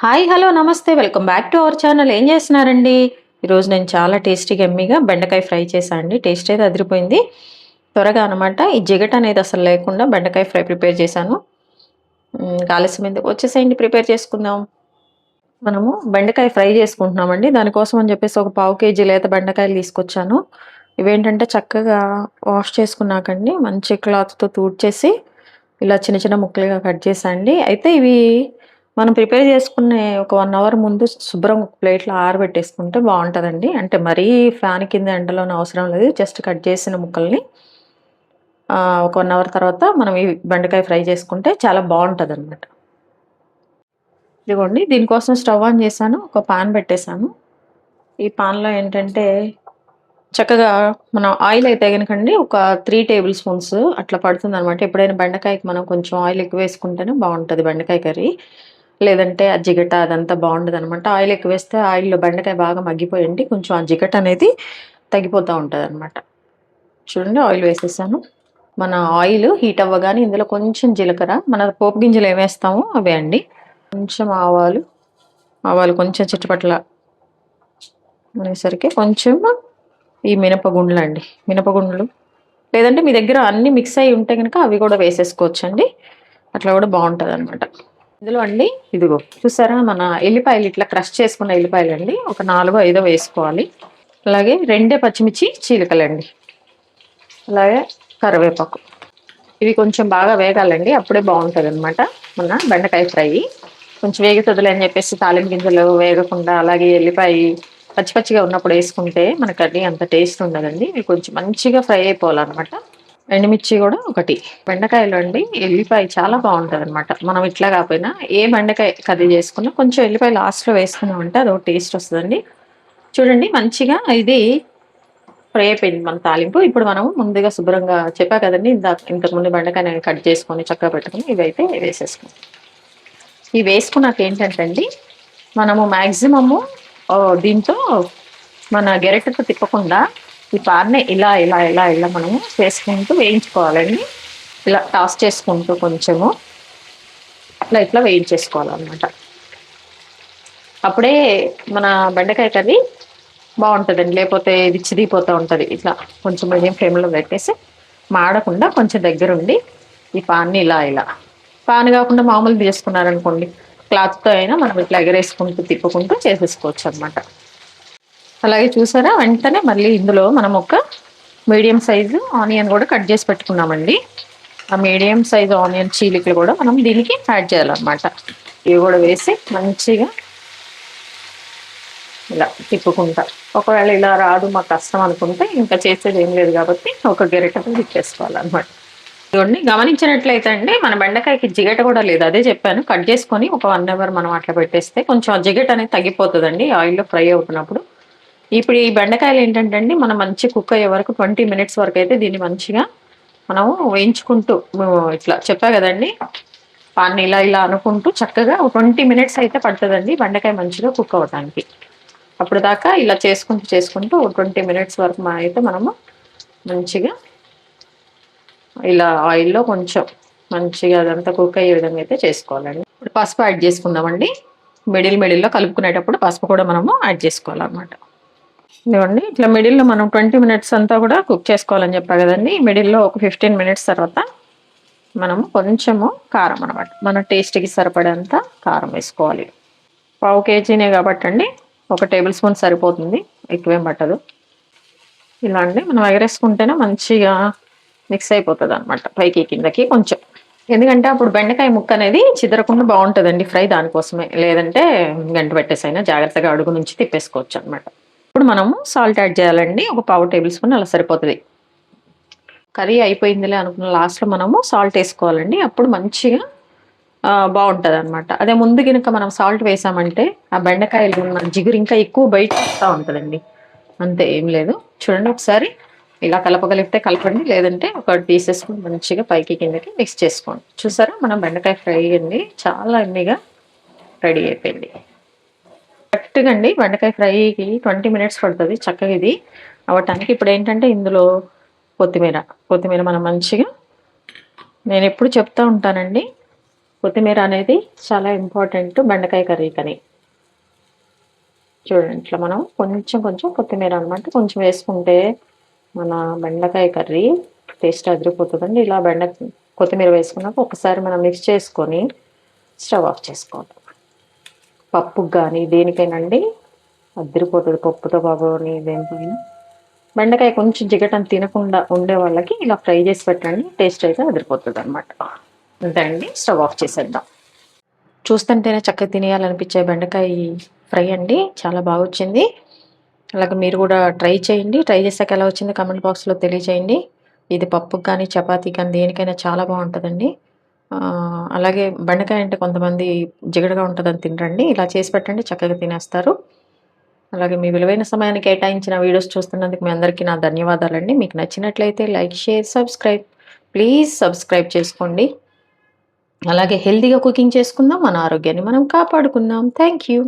Hi hello నమస్తే. Welcome back to our channel. ఏం చేస్తున్నారండి? ఈరోజు నేను చాలా టేస్టీగా ఎమ్మిగా బెండకాయ ఫ్రై చేశాను అండి టేస్ట్ అయితే అదిరిపోయింది. త్వరగా అనమాట ఈ జిగట అనేది అసలు లేకుండా బెండకాయ ఫ్రై ప్రిపేర్ చేశాను. ఆలస్యం ఎందుకు వచ్చేసేయండి ప్రిపేర్ చేసుకుందాం. మనము బెండకాయ ఫ్రై చేసుకుంటున్నామండి. దానికోసం అని చెప్పేసి ఒక పావు కేజీ లేత బెండకాయలు తీసుకొచ్చాను. ఇవేంటంటే చక్కగా వాష్ చేసుకున్నాకండి. మంచి క్లాత్తో తూడ్చేసి ఇలా చిన్న చిన్న ముక్కలుగా కట్ చేసండి అయితే ఇవి మనం ప్రిపేర్ చేసుకునే ఒక వన్ అవర్ ముందు శుభ్రం ఒక ప్లేట్లో ఆరబెట్టేసుకుంటే బాగుంటుందండి. అంటే మరీ ఫ్యాన్ కింద ఎండలోనే అవసరం లేదు. జస్ట్ కట్ చేసిన ముక్కల్ని ఒక వన్ అవర్ తర్వాత మనం ఈ బెండకాయ ఫ్రై చేసుకుంటే చాలా బాగుంటుంది అనమాట ఇదిగోండి దీనికోసం స్టవ్ ఆన్ చేశాను ఒక పాన్ పెట్టేశాను. ఈ పాన్లో ఏంటంటే చక్కగా మనం ఆయిల్ అయితే కనుకండి ఒక త్రీ టేబుల్ స్పూన్స్ అట్లా పడుతుంది అనమాట ఎప్పుడైనా బెండకాయకి మనం కొంచెం ఆయిల్ ఎక్కువ వేసుకుంటేనే బాగుంటుంది బెండకాయ కర్రీ. లేదంటే ఆ జిగట అదంతా బాగుండదు అనమాట ఆయిల్ ఎక్కువ వేస్తే ఆయిల్లో బెండకాయ బాగా మగ్గిపోయండి కొంచెం ఆ జిగట అనేది తగ్గిపోతూ ఉంటుంది అనమాట చూడండి ఆయిల్ వేసేసాను. మన ఆయిల్ హీట్ అవ్వగానే ఇందులో కొంచెం జీలకర్ర మన పోపు గింజలు ఏమేస్తామో అవే అండి. కొంచెం ఆవాలు ఆవాలు కొంచెం చుట్టుపట్ల అనేసరికి కొంచెం ఈ మినపగుండ్లు అండి. మినపగుండ్లు. లేదంటే మీ దగ్గర అన్ని మిక్స్ అయి ఉంటే కనుక అవి కూడా వేసేసుకోవచ్చండి. అట్లా కూడా బాగుంటుంది అనమాట ఇందులో అండి ఇదిగో చూసారా మన ఎల్లిపాయలు ఇట్లా క్రష్ చేసుకున్న ఎల్లిపాయలు అండి. ఒక నాలుగో ఐదో వేసుకోవాలి. అలాగే రెండే పచ్చిమిర్చి చీలికలండి. అలాగే కరివేపాకు. ఇవి కొంచెం బాగా వేగాలండి అప్పుడే బాగుంటుంది అనమాట మన బెండకాయ ఫ్రై. కొంచెం వేగుతుందిలే అని చెప్పేసి తాలింపు గింజలు వేగకుండా అలాగే ఎల్లిపాయ పచ్చి పచ్చిగా ఉన్నప్పుడు వేసుకుంటే మనకి కర్రీ అంత టేస్ట్ ఉండదండి. ఇవి కొంచెం మంచిగా ఫ్రై అయిపోవాలన్నమాట. ఎండుమిర్చి కూడా ఒకటి. బెండకాయలు అండి ఎల్లిపాయ చాలా బాగుంటుంది అనమాట మనం ఇట్లా కాకపోయినా ఏ బెండకాయ కర్రీ చేసుకున్నా కొంచెం ఎల్లిపాయ లాస్ట్లో వేసుకున్నామంటే అదో టేస్ట్ వస్తుందండి. చూడండి మంచిగా ఇది ఫ్రై అయిపోయింది మన తాలింపు. ఇప్పుడు మనం ముందుగా శుభ్రంగా చెప్పా కదండి ఇంత ఇంతకుముందు బెండకాయ కట్ చేసుకొని చక్కగా పెట్టుకుని ఇవైతే వేసేసుకున్నాం ఇవి వేసుకున్నాక ఏంటంటే అండి మనము మ్యాక్సిమము దీంతో మన గెరెట్తో తిప్పకుండా ఈ పార్ని ఇలా ఇలా ఇలా ఇలా మనము చేసుకుంటూ వేయించుకోవాలండి. ఇలా టాస్ చేసుకుంటూ కొంచెము ఇట్లా ఇట్లా వేయించేసుకోవాలన్నమాట. అప్పుడే మన బెండకాయ కర్రీ బాగుంటుందండి. లేకపోతే ఇది ఉంటుంది. ఇట్లా కొంచెం మీడియం ఫ్లేమ్లో పెట్టేసి మాడకుండా కొంచెం దగ్గరుండి ఈ పాన్ని ఇలా ఇలా. పాన్ కాకుండా మామూలు చేసుకున్నారనుకోండి క్లాత్తో అయినా మనం ఇట్లా ఎగరేసుకుంటూ తిప్పుకుంటూ చేసేసుకోవచ్చు అనమాట అలాగే చూసారా? వెంటనే మళ్ళీ ఇందులో మనం ఒక మీడియం సైజు ఆనియన్ కూడా కట్ చేసి పెట్టుకున్నామండి. ఆ మీడియం సైజు ఆనియన్ చీలికలు కూడా మనం దీనికి యాడ్ చేయాలన్నమాట. ఇవి కూడా వేసి మంచిగా ఇలా తిప్పుకుంటా. ఒకవేళ ఇలా రాదు మాకు కష్టం అనుకుంటే ఇంకా చేసేది ఏం లేదు కాబట్టి ఒక గెరిటతో తిప్పేసుకోవాలన్నమాట ఇవన్నీ గమనించినట్లయితే అండి మన బెండకాయకి జిగట కూడా లేదు. అదే చెప్పాను కట్ చేసుకొని ఒక వన్ అవర్ మనం అట్లా పెట్టేస్తే కొంచెం ఆ జిగట అనేది తగ్గిపోతుందండి ఆయిల్లో ఫ్రై అవుతున్నప్పుడు. ఇప్పుడు ఈ బెండకాయలు ఏంటంటే అండి మనం మంచి కుక్ అయ్యే వరకు ట్వంటీ మినిట్స్ వరకు అయితే దీన్ని మంచిగా మనము వేయించుకుంటూ ఇట్లా చెప్పా కదండి పాన్ని ఇలా ఇలా అనుకుంటూ చక్కగా ట్వంటీ మినిట్స్ అయితే పడుతుందండి బెండకాయ మంచిగా కుక్ అవ్వడానికి అప్పుడు దాకా ఇలా చేసుకుంటూ చేసుకుంటూ ట్వంటీ మినిట్స్ వరకు మా అయితే మనము మంచిగా ఇలా ఆయిల్లో కొంచెం మంచిగా అదంతా కుక్ అయ్యే విధంగా అయితే చేసుకోవాలండి. ఇప్పుడు పసుపు యాడ్ చేసుకుందామండి. మిడిల్ మిడిల్లో కలుపుకునేటప్పుడు పసుపు కూడా మనము యాడ్ చేసుకోవాలన్నమాట. ఇదిగోండి ఇట్లా మిడిల్లో మనం ట్వంటీ మినిట్స్ అంతా కూడా కుక్ చేసుకోవాలని చెప్పా కదండి. మిడిల్లో ఒక ఫిఫ్టీన్ మినిట్స్ తర్వాత మనము కొంచెము కారం అనమాట మన టేస్ట్కి సరిపడేంత కారం వేసుకోవాలి. పావు కేజీనే కాబట్టి అండి ఒక టేబుల్ స్పూన్ సరిపోతుంది. ఎక్కువేం పట్టదు. ఇలా అండి మనం ఎగరేసుకుంటేనే మంచిగా మిక్స్ అయిపోతుంది అనమాట పైకి కిందకి కొంచెం. ఎందుకంటే అప్పుడు బెండకాయ ముక్క అనేది చిదరకుండా బాగుంటుందండి ఫ్రై దానికోసమే. లేదంటే గంట పెట్టేసైనా జాగ్రత్తగా అడుగు నుంచి తిప్పేసుకోవచ్చు అనమాట ఇప్పుడు మనము సాల్ట్ యాడ్ చేయాలండి. ఒక పావు టేబుల్ స్పూన్ అలా సరిపోతుంది. కర్రీ అయిపోయిందిలే అనుకున్న లాస్ట్లో మనము సాల్ట్ వేసుకోవాలండి. అప్పుడు మంచిగా బాగుంటుంది అనమాట అదే ముందు కనుక మనం సాల్ట్ వేసామంటే ఆ బెండకాయలు ఉన్న జిగురు ఇంకా ఎక్కువ బయట వస్తూ ఉంటుందండి. అంతే ఏం లేదు. చూడండి ఒకసారి. ఇలా కలపగలిగితే కలపండి. లేదంటే ఒక తీసేసుకుని మంచిగా పైకి కిందకి మిక్స్ చేసుకోండి. చూసారా? మనం బెండకాయ ఫ్రై అండి. చాలా అన్నిగా రెడీ అయిపోయింది. కరెక్ట్గా అండి. బెండకాయ ఫ్రైకి ట్వంటీ మినిట్స్ పడుతుంది. చక్కగా ఇది అవ్వటానికి ఇప్పుడు ఏంటంటే ఇందులో కొత్తిమీర. కొత్తిమీర మనం మంచిగా నేను ఎప్పుడు చెప్తూ ఉంటానండి. కొత్తిమీర అనేది చాలా ఇంపార్టెంట్ బెండకాయ కర్రీకని. చూడండి ఇట్లా మనం కొంచెం కొంచెం కొత్తిమీర అనమాట కొంచెం వేసుకుంటే మన బెండకాయ కర్రీ టేస్ట్ అదిరిపోతుందండి. ఇలా బెండ కొత్తిమీర వేసుకున్నాక ఒకసారి మనం మిక్స్ చేసుకొని స్టవ్ ఆఫ్ చేసుకోవాలి. పప్పుకు కానీ దేనికైనాండి? అదిరిపోతుంది పప్పుతో బాగోని దేనికైనా. బెండకాయ కొంచెం జిగటం తినకుండా ఉండే వాళ్ళకి ఇలా ఫ్రై చేసి పెట్టండి టేస్ట్ అయితే అదిరిపోతుంది అనమాట అంతే అండి స్టవ్ ఆఫ్ చేసేద్దాం. చూస్తుంటేనే చక్కగా తినేయాలనిపించే బెండకాయ ఫ్రై అండి చాలా బాగా వచ్చింది. అలాగే మీరు కూడా ట్రై చేయండి ట్రై చేసాక ఎలా వచ్చింది కమెంట్ బాక్స్లో తెలియచేయండి. ఇది పప్పుకి కానీ చపాతీ కానీ దేనికైనా చాలా బాగుంటుందండి. అలాగే బెండకాయ అంటే కొంతమంది జిగడగా ఉంటుందని తినరండి. ఇలా చేసి పెట్టండి చక్కగా తినేస్తారు. అలాగే మీ విలువైన సమయాన్ని కేటాయించిన వీడియోస్ చూస్తున్నందుకు మీ అందరికీ నా ధన్యవాదాలండి. మీకు నచ్చినట్లయితే like share subscribe. Please subscribe చేసుకోండి. అలాగే హెల్తీగా కుకింగ్ చేసుకుందాం మన ఆరోగ్యాన్ని మనం కాపాడుకుందాం. Thank you.